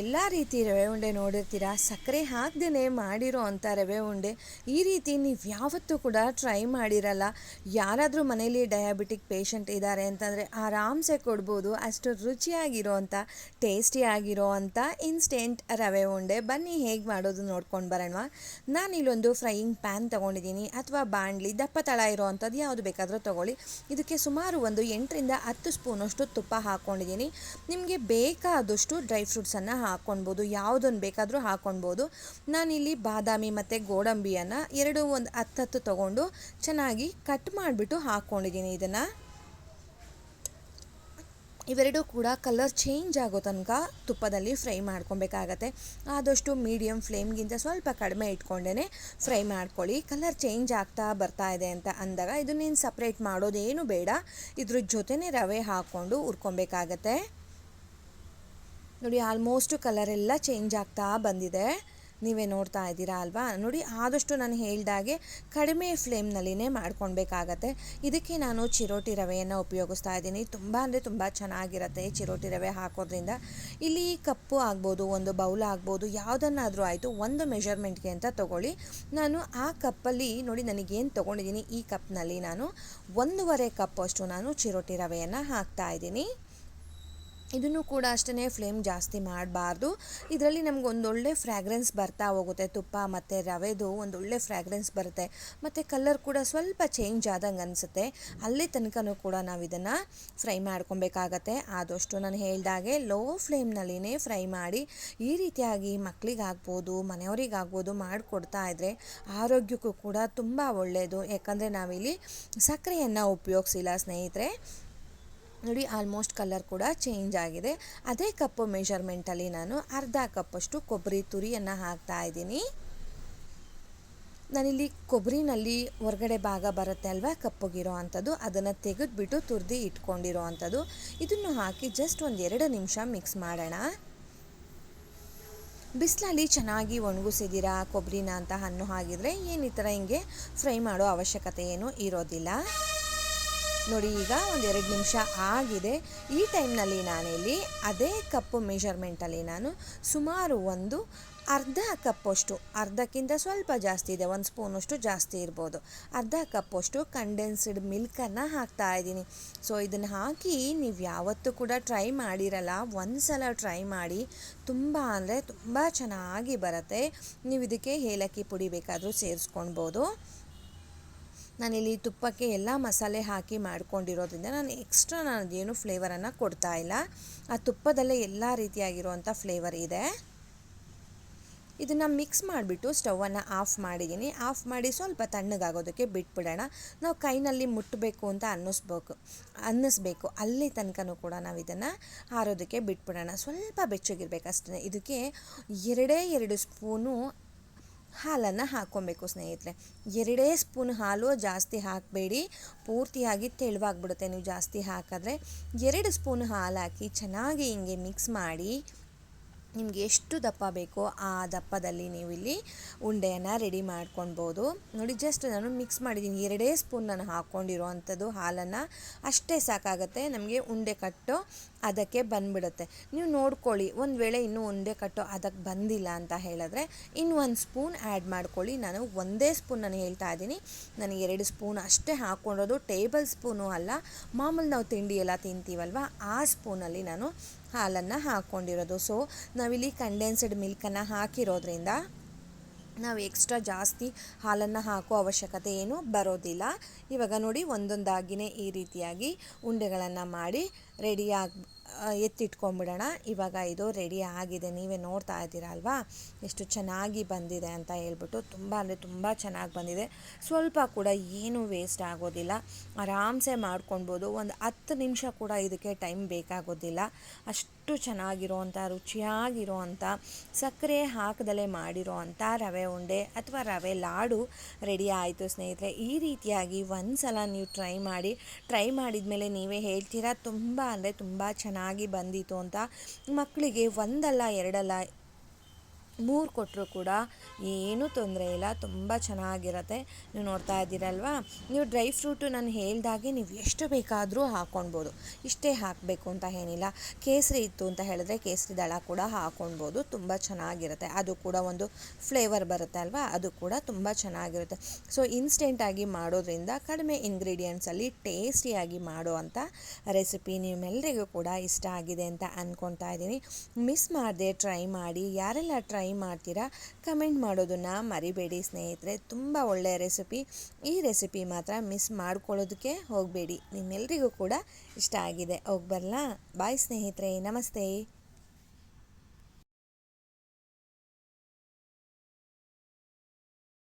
ಎಲ್ಲ ರೀತಿ ರವೆ ಉಂಡೆ ನೋಡಿರ್ತೀರ? ಸಕ್ಕರೆ ಹಾಕ್ದೇ ಮಾಡಿರೋ ಅಂಥ ರವೆ ಉಂಡೆ ಈ ರೀತಿ ನೀವು ಯಾವತ್ತೂ ಕೂಡ ಟ್ರೈ ಮಾಡಿರಲ್ಲ. ಯಾರಾದರೂ ಮನೇಲಿ ಡಯಾಬಿಟಿಕ್ ಪೇಷಂಟ್ ಇದ್ದಾರೆ ಅಂತಂದರೆ ಆರಾಮ್ಸೆ ಕೊಡ್ಬೋದು. ಅಷ್ಟು ರುಚಿಯಾಗಿರೋ ಅಂಥ ಟೇಸ್ಟಿಯಾಗಿರೋ ಅಂಥ ಇನ್ಸ್ಟೆಂಟ್ ರವೆ ಉಂಡೆ ಬನ್ನಿ ಹೇಗೆ ಮಾಡೋದು ನೋಡ್ಕೊಂಡು ಬರೋಣ. ನಾನು ಇಲ್ಲೊಂದು ಫ್ರೈಯಿಂಗ್ ಪ್ಯಾನ್ ತೊಗೊಂಡಿದ್ದೀನಿ ಅಥವಾ ಬಾಣಲಿ, ದಪ್ಪ ತಳ ಇರೋ ಅಂಥದ್ದು ಯಾವುದು ಬೇಕಾದರೂ ತೊಗೊಳ್ಳಿ. ಇದಕ್ಕೆ ಸುಮಾರು ಒಂದು ಎಂಟರಿಂದ ಹತ್ತು ಸ್ಪೂನಷ್ಟು ತುಪ್ಪ ಹಾಕ್ಕೊಂಡಿದ್ದೀನಿ ನಿಮಗೆ ಬೇಕಾದಷ್ಟು ಡ್ರೈ ಫ್ರೂಟ್ಸನ್ನು ಹಾಕ್ಕೊಳ್ಬೋದು ಯಾವುದನ್ನು ಬೇಕಾದರೂ ಹಾಕ್ಕೊಳ್ಬೋದು ನಾನಿಲ್ಲಿ ಬಾದಾಮಿ ಮತ್ತು ಗೋಡಂಬಿಯನ್ನು ಎರಡು ಒಂದು ಹತ್ತು ಹತ್ತು ತೊಗೊಂಡು ಚೆನ್ನಾಗಿ ಕಟ್ ಮಾಡಿಬಿಟ್ಟು ಹಾಕ್ಕೊಂಡಿದ್ದೀನಿ ಇದನ್ನು. ಇವೆರಡೂ ಕೂಡ ಕಲರ್ ಚೇಂಜ್ ಆಗೋ ತನಕ ತುಪ್ಪದಲ್ಲಿ ಫ್ರೈ ಮಾಡ್ಕೊಬೇಕಾಗತ್ತೆ. ಆದಷ್ಟು ಮೀಡಿಯಮ್ ಫ್ಲೇಮ್ಗಿಂತ ಸ್ವಲ್ಪ ಕಡಿಮೆ ಇಟ್ಕೊಂಡೇ ಫ್ರೈ ಮಾಡ್ಕೊಳ್ಳಿ. ಕಲರ್ ಚೇಂಜ್ ಆಗ್ತಾ ಬರ್ತಾ ಇದೆ ಅಂತ ಅಂದಾಗ ಇದು ನೀನು ಸಪ್ರೇಟ್ ಮಾಡೋದೇನು ಬೇಡ. ಇದ್ರ ಜೊತೆನೇ ರವೆ ಹಾಕ್ಕೊಂಡು ಹುರ್ಕೊಬೇಕಾಗತ್ತೆ. ನೋಡಿ ಆಲ್ಮೋಸ್ಟು ಕಲರ್ ಎಲ್ಲ ಚೇಂಜ್ ಆಗ್ತಾ ಬಂದಿದೆ. ನೀವೇ ನೋಡ್ತಾ ಇದ್ದೀರಾ ಅಲ್ವಾ? ನೋಡಿ, ಆದಷ್ಟು ನಾನು ಹೇಳ್ದಾಗೆ ಕಡಿಮೆ ಫ್ಲೇಮ್ನಲ್ಲಿನೇ ಮಾಡ್ಕೊಳ್ಬೇಕಾಗತ್ತೆ. ಇದಕ್ಕೆ ನಾನು ಚಿರೋಟಿ ರವೆಯನ್ನು ಉಪಯೋಗಿಸ್ತಾ ಇದ್ದೀನಿ. ತುಂಬ ಅಂದರೆ ತುಂಬ ಚೆನ್ನಾಗಿರುತ್ತೆ ಚಿರೋಟಿ ರವೆ ಹಾಕೋದ್ರಿಂದ. ಇಲ್ಲಿ ಕಪ್ಪು ಆಗ್ಬೋದು, ಒಂದು ಬೌಲ್ ಆಗ್ಬೋದು, ಯಾವುದನ್ನಾದರೂ ಆಯಿತು, ಒಂದು ಮೆಷರ್ಮೆಂಟ್ಗೆ ಅಂತ ತೊಗೊಳ್ಳಿ. ನಾನು ಆ ಕಪ್ಪಲ್ಲಿ ನೋಡಿ, ನನಗೇನು ತೊಗೊಂಡಿದ್ದೀನಿ, ಈ ಕಪ್ನಲ್ಲಿ ನಾನು ಒಂದೂವರೆ ಕಪ್ ಅಷ್ಟು ನಾನು ಚಿರೋಟಿ ರವೆಯನ್ನು ಹಾಕ್ತಾ ಇದ್ದೀನಿ. ಇದನ್ನು ಕೂಡ ಅಷ್ಟೇ ಫ್ಲೇಮ್ ಜಾಸ್ತಿ ಮಾಡಬಾರ್ದು. ಇದರಲ್ಲಿ ನಮ್ಗೆ ಒಂದೊಳ್ಳೆ ಫ್ರ್ಯಾಗ್ರೆನ್ಸ್ ಬರ್ತಾ ಹೋಗುತ್ತೆ. ತುಪ್ಪ ಮತ್ತು ರವೆದು ಒಂದೊಳ್ಳೆ ಫ್ರ್ಯಾಗ್ರೆನ್ಸ್ ಬರುತ್ತೆ. ಮತ್ತು ಕಲರ್ ಕೂಡ ಸ್ವಲ್ಪ ಚೇಂಜ್ ಆದಂಗೆ ಅನಿಸುತ್ತೆ. ಅಲ್ಲಿ ತನಕನೂ ಕೂಡ ನಾವು ಇದನ್ನು ಫ್ರೈ ಮಾಡ್ಕೊಬೇಕಾಗತ್ತೆ. ಆದಷ್ಟು ನಾನು ಹೇಳಿದಾಗೆ ಲೋ ಫ್ಲೇಮ್ನಲ್ಲಿನೇ ಫ್ರೈ ಮಾಡಿ ಈ ರೀತಿಯಾಗಿ ಮಕ್ಕಳಿಗಾಗ್ಬೋದು ಮನೆಯವರಿಗಾಗ್ಬೋದು ಮಾಡಿಕೊಡ್ತಾ ಇದ್ದರೆ ಆರೋಗ್ಯಕ್ಕೂ ಕೂಡ ತುಂಬ ಒಳ್ಳೆಯದು ಯಾಕಂದರೆ ನಾವಿಲ್ಲಿ ಸಕ್ಕರೆಯನ್ನು ಉಪಯೋಗಿಸಿಲ್ಲ ಸ್ನೇಹಿತರೆ. ನೋಡಿ ಆಲ್ಮೋಸ್ಟ್ ಕಲರ್ ಕೂಡ ಚೇಂಜ್ ಆಗಿದೆ. ಅದೇ ಕಪ್ಪು ಮೆಷರ್ಮೆಂಟಲ್ಲಿ ನಾನು ಅರ್ಧ ಕಪ್ಪಷ್ಟು ಕೊಬ್ಬರಿ ತುರಿಯನ್ನು ಹಾಕ್ತಾ ಇದ್ದೀನಿ. ನಾನಿಲ್ಲಿ ಕೊಬ್ಬರಿನಲ್ಲಿ ಹೊರಗಡೆ ಭಾಗ ಬರುತ್ತೆ ಅಲ್ವಾ, ಕಪ್ಪಗಿರೋ ಅಂಥದ್ದು, ಅದನ್ನು ತೆಗೆದುಬಿಟ್ಟು ತುರಿದು ಇಟ್ಕೊಂಡಿರೋ ಅಂಥದ್ದು. ಇದನ್ನು ಹಾಕಿ ಜಸ್ಟ್ ಒಂದು ಎರಡು ನಿಮಿಷ ಮಿಕ್ಸ್ ಮಾಡೋಣ. ಬಿಸಿಲಲ್ಲಿ ಚೆನ್ನಾಗಿ ಒಣಗಿಸಿದ್ದೀರಾ ಕೊಬ್ಬರಿನ ಅಂತ ಹಣ್ಣು ಹಾಗಿದ್ರೆ ಏನು ಈ ಥರ ಹಿಂಗೆ ಫ್ರೈ ಮಾಡೋ ಅವಶ್ಯಕತೆ ಏನೂ ಇರೋದಿಲ್ಲ. ನೋಡಿ, ಈಗ ಒಂದು ಎರಡು ನಿಮಿಷ ಆಗಿದೆ. ಈ ಟೈಮ್ನಲ್ಲಿ ನಾನಿಲ್ಲಿ ಅದೇ ಕಪ್ಪು ಮೆಷರ್ಮೆಂಟಲ್ಲಿ ನಾನು ಸುಮಾರು ಒಂದು ಅರ್ಧ ಕಪ್ಪಷ್ಟು, ಅರ್ಧಕ್ಕಿಂತ ಸ್ವಲ್ಪ ಜಾಸ್ತಿ ಇದೆ, ಒಂದು ಸ್ಪೂನಷ್ಟು ಜಾಸ್ತಿ ಇರ್ಬೋದು. ಅರ್ಧ ಕಪ್ಪಷ್ಟು ಕಂಡೆನ್ಸ್ಡ್ ಮಿಲ್ಕನ್ನು ಹಾಕ್ತಾ ಇದ್ದೀನಿ. ಸೊ ಇದನ್ನು ಹಾಕಿ ನೀವು ಯಾವತ್ತೂ ಕೂಡ ಟ್ರೈ ಮಾಡಿರಲ್ಲ ಒಂದು ಸಲ ಟ್ರೈ ಮಾಡಿ, ತುಂಬ ಅಂದರೆ ತುಂಬ ಚೆನ್ನಾಗಿ ಬರುತ್ತೆ. ನೀವು ಇದಕ್ಕೆ ಏಲಕ್ಕಿ ಪುಡಿ ಬೇಕಾದರೂ ಸೇರಿಸ್ಕೊಳ್ಬೋದು ನಾನಿಲ್ಲಿ ತುಪ್ಪಕ್ಕೆ ಎಲ್ಲ ಮಸಾಲೆ ಹಾಕಿ ಮಾಡ್ಕೊಂಡಿರೋದ್ರಿಂದ ನಾನು ಎಕ್ಸ್ಟ್ರಾ ನಾನು ಅದೇನು ಫ್ಲೇವರನ್ನು ಕೊಡ್ತಾ ಇಲ್ಲ. ಆ ತುಪ್ಪದಲ್ಲೇ ಎಲ್ಲ ರೀತಿಯಾಗಿರುವಂಥ ಫ್ಲೇವರ್ ಇದೆ. ಇದನ್ನು ಮಿಕ್ಸ್ ಮಾಡಿಬಿಟ್ಟು ಸ್ಟವನ್ನು ಆಫ್ ಮಾಡಿದ್ದೀನಿ. ಆಫ್ ಮಾಡಿ ಸ್ವಲ್ಪ ತಣ್ಣಗಾಗೋದಕ್ಕೆ ಬಿಟ್ಬಿಡೋಣ. ನಾವು ಕೈನಲ್ಲಿ ಮುಟ್ಟಬೇಕು ಅಂತ ಅನ್ನಿಸ್ಬೇಕು ಅನ್ನಿಸ್ಬೇಕು. ಅಲ್ಲಿ ತನಕನೂ ಕೂಡ ನಾವು ಇದನ್ನು ಹಾರೋದಕ್ಕೆ ಬಿಟ್ಬಿಡೋಣ. ಸ್ವಲ್ಪ ಬೆಚ್ಚಗಿರ್ಬೇಕಷ್ಟೇ. ಇದಕ್ಕೆ ಎರಡೇ ಎರಡು ಸ್ಪೂನು ಹಾಲನ್ನು ಹಾಕ್ಕೊಬೇಕು ಸ್ನೇಹಿತರೆ. ಎರಡೇ ಸ್ಪೂನ್ ಹಾಲು ಜಾಸ್ತಿ ಹಾಕಬೇಡಿ. ಪೂರ್ತಿಯಾಗಿ ತೆಳುವಾಗ್ಬಿಡುತ್ತೆ. ನೀವು ಜಾಸ್ತಿ ಹಾಕಿದ್ರೆ ಎರಡು ಸ್ಪೂನ್ ಹಾಲು ಹಾಕಿ ಚೆನ್ನಾಗಿ ಹಿಂಗೆ ಮಿಕ್ಸ್ ಮಾಡಿ ನಿಮಗೆ ಎಷ್ಟು ದಪ್ಪ ಬೇಕೋ ಆ ದಪ್ಪದಲ್ಲಿ ನೀವು ಇಲ್ಲಿ ಉಂಡೆಯನ್ನು ರೆಡಿ ಮಾಡ್ಕೊಳ್ಬೋದು. ನೋಡಿ ಜಸ್ಟ್ ನಾನು ಮಿಕ್ಸ್ ಮಾಡಿದ್ದೀನಿ. ಎರಡೇ ಸ್ಪೂನ್ ನಾನು ಹಾಕ್ಕೊಂಡಿರೋ ಅಂಥದ್ದು ಹಾಲನ್ನು ಅಷ್ಟೇ ಸಾಕಾಗುತ್ತೆ. ನಮಗೆ ಉಂಡೆ ಕಟ್ಟು ಅದಕ್ಕೆ ಬಂದ್ಬಿಡುತ್ತೆ. ನೀವು ನೋಡ್ಕೊಳ್ಳಿ, ಒಂದು ವೇಳೆ ಇನ್ನೂ ಉಂಡೆ ಕಟ್ಟು ಅದಕ್ಕೆ ಬಂದಿಲ್ಲ ಅಂತ ಹೇಳಿದ್ರೆ ಇನ್ನು ಒಂದು ಸ್ಪೂನ್ ಆ್ಯಡ್ ಮಾಡ್ಕೊಳ್ಳಿ. ನಾನು ಒಂದೇ ಸ್ಪೂನ್ ನಾನು ಹೇಳ್ತಾ ಇದ್ದೀನಿ. ನಾನು ಎರಡು ಸ್ಪೂನ್ ಅಷ್ಟೇ ಹಾಕ್ಕೊಂಡಿರೋದು. ಟೇಬಲ್ ಸ್ಪೂನು ಅಲ್ಲ, ಮಾಮೂಲಿ ನಾವು ತಿಂಡಿ ಎಲ್ಲ ತಿಂತೀವಲ್ವ, ಆ ಸ್ಪೂನಲ್ಲಿ ನಾನು ಹಾಲನ್ನು ಹಾಕ್ಕೊಂಡಿರೋದು ಸೊ ನಾವಿಲ್ಲಿ ಕಂಡೆನ್ಸ್ಡ್ ಮಿಲ್ಕನ್ನು ಹಾಕಿರೋದ್ರಿಂದ ನಾವು ಎಕ್ಸ್ಟ್ರಾ ಜಾಸ್ತಿ ಹಾಲನ್ನು ಹಾಕೋ ಅವಶ್ಯಕತೆ ಏನು ಬರೋದಿಲ್ಲ. ಇವಾಗ ನೋಡಿ ಒಂದೊಂದಾಗಿಯೇ ಈ ರೀತಿಯಾಗಿ ಉಂಡೆಗಳನ್ನು ಮಾಡಿ ರೆಡಿಯಾಗಿ ಎತ್ತಿಟ್ಕೊಂಡ್ಬಿಡೋಣ ಇವಾಗ ಇದು ರೆಡಿ ಆಗಿದೆ. ನೀವೇ ನೋಡ್ತಾ ಇದ್ದೀರಾ ಅಲ್ವಾ ಎಷ್ಟು ಚೆನ್ನಾಗಿ ಬಂದಿದೆ ಅಂತ ಹೇಳ್ಬಿಟ್ಟು ತುಂಬ ಅಂದರೆ ತುಂಬ ಚೆನ್ನಾಗಿ ಬಂದಿದೆ. ಸ್ವಲ್ಪ ಕೂಡ ಏನೂ ವೇಸ್ಟ್ ಆಗೋದಿಲ್ಲ. ಆರಾಮ್ಸೆ ಮಾಡ್ಕೊಳ್ಬೋದು. ಒಂದು ಹತ್ತು ನಿಮಿಷ ಕೂಡ ಇದಕ್ಕೆ ಟೈಮ್ ಬೇಕಾಗೋದಿಲ್ಲ. ಅಷ್ಟು ಚೆನ್ನಾಗಿರೋವಂಥ ರುಚಿಯಾಗಿರೋವಂಥ ಸಕ್ಕರೆ ಹಾಕದಲ್ಲೇ ಮಾಡಿರೋ ರವೆ ಉಂಡೆ ಅಥವಾ ರವೆ ಲಾಡು ರೆಡಿ ಆಯಿತು ಸ್ನೇಹಿತರೆ. ಈ ರೀತಿಯಾಗಿ ಒಂದು ಸಲ ನೀವು ಟ್ರೈ ಮಾಡಿ, ಟ್ರೈ ಮಾಡಿದ ಮೇಲೆ ನೀವೇ ಹೇಳ್ತೀರಾ, ತುಂಬ ಅಂದರೆ ತುಂಬ ಚೆನ್ನಾಗಿ ಬಂದಿತ್ತು ಅಂತ. ಮಕ್ಕಳಿಗೆ ಒಂದಲ್ಲ, ಎರಡಲ್ಲ ಮೂರು ಕೊಟ್ಟರು ಕೂಡ ಏನೂ ತೊಂದರೆ ಇಲ್ಲ, ತುಂಬ ಚೆನ್ನಾಗಿರತ್ತೆ. ನೀವು ನೋಡ್ತಾ ಇದ್ದೀರಲ್ವಾ? ನೀವು ಡ್ರೈ ಫ್ರೂಟು ನಾನು ಹೇಳ್ದಾಗೆ ನೀವು ಎಷ್ಟು ಬೇಕಾದರೂ ಹಾಕ್ಕೊಳ್ಬೋದು ಇಷ್ಟೇ ಹಾಕಬೇಕು ಅಂತ ಏನಿಲ್ಲ. ಕೇಸರಿ ಇತ್ತು ಅಂತ ಹೇಳಿದ್ರೆ ಕೇಸರಿ ದಳ ಕೂಡ ಹಾಕ್ಕೊಳ್ಬೋದು ತುಂಬ ಚೆನ್ನಾಗಿರುತ್ತೆ. ಅದು ಕೂಡ ಒಂದು ಫ್ಲೇವರ್ ಬರುತ್ತೆ ಅಲ್ವಾ? ಅದು ಕೂಡ ತುಂಬ ಚೆನ್ನಾಗಿರುತ್ತೆ. ಸೊ ಇನ್ಸ್ಟೆಂಟಾಗಿ ಮಾಡೋದ್ರಿಂದ ಕಡಿಮೆ ಇಂಗ್ರೀಡಿಯೆಂಟ್ಸಲ್ಲಿ ಟೇಸ್ಟಿಯಾಗಿ ಮಾಡೋ ಅಂಥ ರೆಸಿಪಿ ನಿಮ್ಮೆಲ್ಲರಿಗೂ ಕೂಡ ಇಷ್ಟ ಆಗಿದೆ ಅಂತ ಅಂದ್ಕೊತಾ ಇದ್ದೀನಿ. ಮಿಸ್ ಮಾಡಿದೆ ಟ್ರೈ ಮಾಡಿ. ಯಾರೆಲ್ಲ ಟ್ರೈ ಮಾಡ್ತೀರಾ? ಕಮೆಂಟ್ ಮಾಡೋದನ್ನು ಮರಿಬೇಡಿ ಸ್ನೇಹಿತರೆ. ತುಂಬ ಒಳ್ಳೆಯ ರೆಸಿಪಿ ಈ ರೆಸಿಪಿ ಮಾತ್ರ ಮಿಸ್ ಮಾಡ್ಕೊಳ್ಳೋದಕ್ಕೆ ಹೋಗಬೇಡಿ. ನಿಮ್ಮೆಲ್ಲರಿಗೂ ಕೂಡ ಇಷ್ಟ ಆಗಿದೆ. ಹೋಗಿ ಬರಲಾ? ಬಾಯ್ ಸ್ನೇಹಿತರೆ. ನಮಸ್ತೆ.